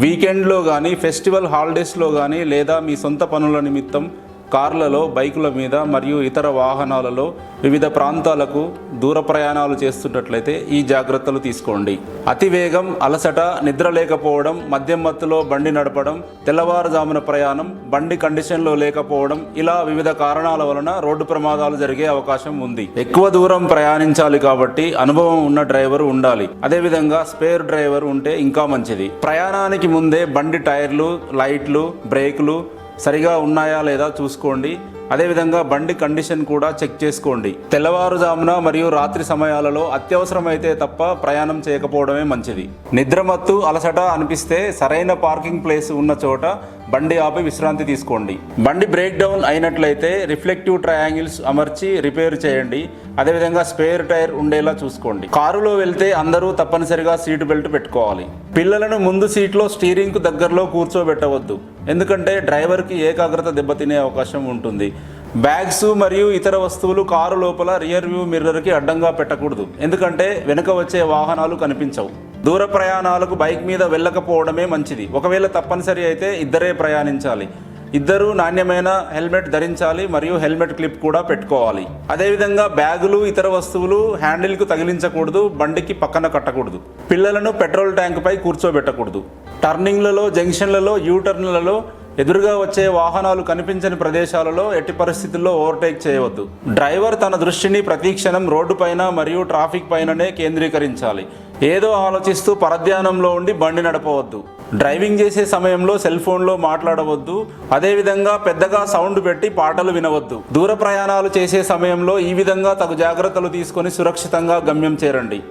వీకెండ్లో కానీ ఫెస్టివల్ హాలిడేస్లో కానీ లేదా మీ సొంత పనుల నిమిత్తం కార్లలో బైకుల మీద మరియు ఇతర వాహనాలలో వివిధ ప్రాంతాలకు దూర ప్రయాణాలు చేస్తున్నట్లయితే ఈ జాగ్రత్తలు తీసుకోండి. అతి వేగం అలసట నిద్ర లేకపోవడం మద్యం మత్తులో బండి నడపడం తెల్లవారుజామున ప్రయాణం బండి కండిషన్లో లేకపోవడం ఇలా వివిధ కారణాల వలన రోడ్డు ప్రమాదాలు జరిగే అవకాశం ఉంది. ఎక్కువ దూరం ప్రయాణించాలి కాబట్టి అనుభవం ఉన్న డ్రైవర్ ఉండాలి. అదేవిధంగా స్పేర్ డ్రైవర్ ఉంటే ఇంకా మంచిది. ప్రయాణానికి ముందే బండి టైర్లు లైట్లు బ్రేకులు సరిగా ఉన్నాయా లేదా చూసుకోండి. అదేవిధంగా బండి కండిషన్ కూడా చెక్ చేసుకోండి. తెల్లవారుజామున మరియు రాత్రి సమయాలలో అత్యవసరమైతే తప్ప ప్రయాణం చేయకపోవడమే మంచిది. నిద్రమత్తు అలసట అనిపిస్తే సరైన పార్కింగ్ ప్లేస్ ఉన్న చోట బండి ఆపి విశ్రాంతి తీసుకోండి. బండి బ్రేక్ డౌన్ అయినట్లయితే రిఫ్లెక్టివ్ ట్రయాంగిల్స్ అమర్చి రిపేర్ చేయండి. అదేవిధంగా స్పేర్ టైర్ ఉండేలా చూసుకోండి. కారులో వెళ్తే అందరూ తప్పనిసరిగా సీటు బెల్ట్ పెట్టుకోవాలి. పిల్లలను ముందు సీట్లో స్టీరింగ్కు దగ్గరలో కూర్చోబెట్టవద్దు. ఎందుకంటే డ్రైవర్కి ఏకాగ్రత దెబ్బతినే అవకాశం ఉంటుంది. బ్యాగ్స్ మరియు ఇతర వస్తువులు కారు లోపల రియర్ వ్యూ మిర్రర్కి అడ్డంగా పెట్టకూడదు. ఎందుకంటే వెనుక వచ్చే వాహనాలు కనిపించవు. దూర ప్రయాణాలకు బైక్ మీద వెళ్ళకపోవడమే మంచిది. ఒకవేళ తప్పనిసరి అయితే ఇద్దరే ప్రయాణించాలి. ఇద్దరు నాణ్యమైన హెల్మెట్ ధరించాలి మరియు హెల్మెట్ క్లిప్ కూడా పెట్టుకోవాలి. అదేవిధంగా బ్యాగులు ఇతర వస్తువులు హ్యాండిల్కు తగిలించకూడదు బండికి పక్కన కట్టకూడదు. పిల్లలను పెట్రోల్ ట్యాంక్పై కూర్చోబెట్టకూడదు. టర్నింగ్లలో జంక్షన్లలో యూటర్న్లలో ఎదురుగా వచ్చే వాహనాలు కనిపించని ప్రదేశాలలో ఎట్టి పరిస్థితుల్లో ఓవర్టేక్ చేయవద్దు. డ్రైవర్ తన దృష్టిని ప్రతీక్షణం రోడ్డుపైన మరియు ట్రాఫిక్ పైననే కేంద్రీకరించాలి. ఏదో ఆలోచిస్తూ పరధ్యానంలో ఉండి బండి నడపవద్దు. డ్రైవింగ్ చేసే సమయంలో సెల్ ఫోన్లో మాట్లాడవద్దు అదేవిధంగా పెద్దగా సౌండ్ పెట్టి పాటలు వినవద్దు. దూర ప్రయాణాలు చేసే సమయంలో ఈ విధంగా తగు జాగ్రత్తలు తీసుకొని సురక్షితంగా గమ్యం చేరండి.